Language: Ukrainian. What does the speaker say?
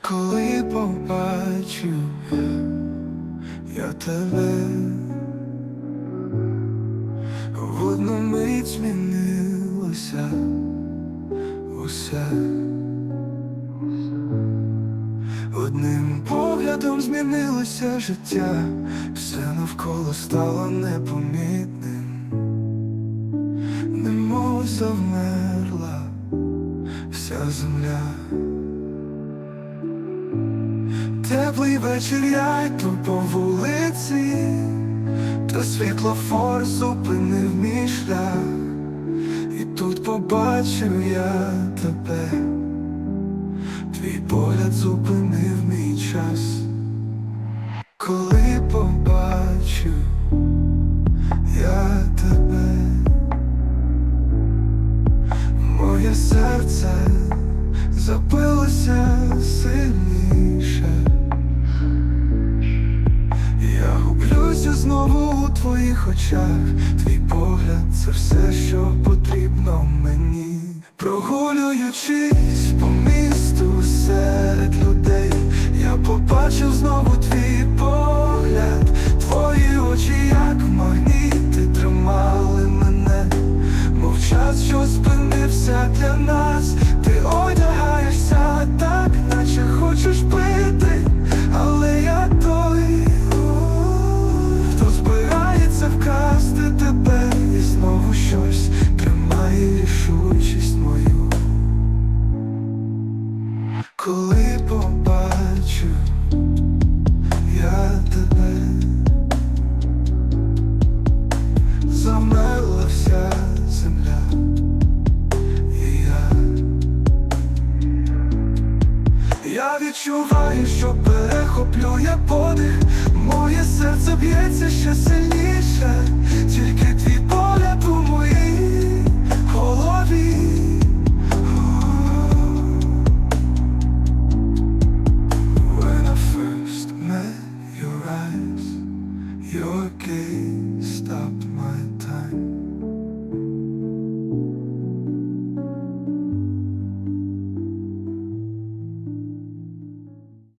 коли побачу я тебе, в одну мить змінилося усе. Одним поглядом змінилося життя, все навколо стало непомітним, немов завмерла вся земля. Теплий вечір я йду по вулиці, та світлофор зупинив мій шлях, і тут побачив я тебе. Твій погляд зупинив мій час, коли побачу я тебе, моє серце знову у твоїх очах, твій погляд це все, що потрібно мені. Прогулюючись по місту серед людей, я побачив Я відчуваю, що перехоплює подих, моє серце б'ється ще сильніше, тільки твій погляд у моїй голові. When I first met your eyes, your gaze stopped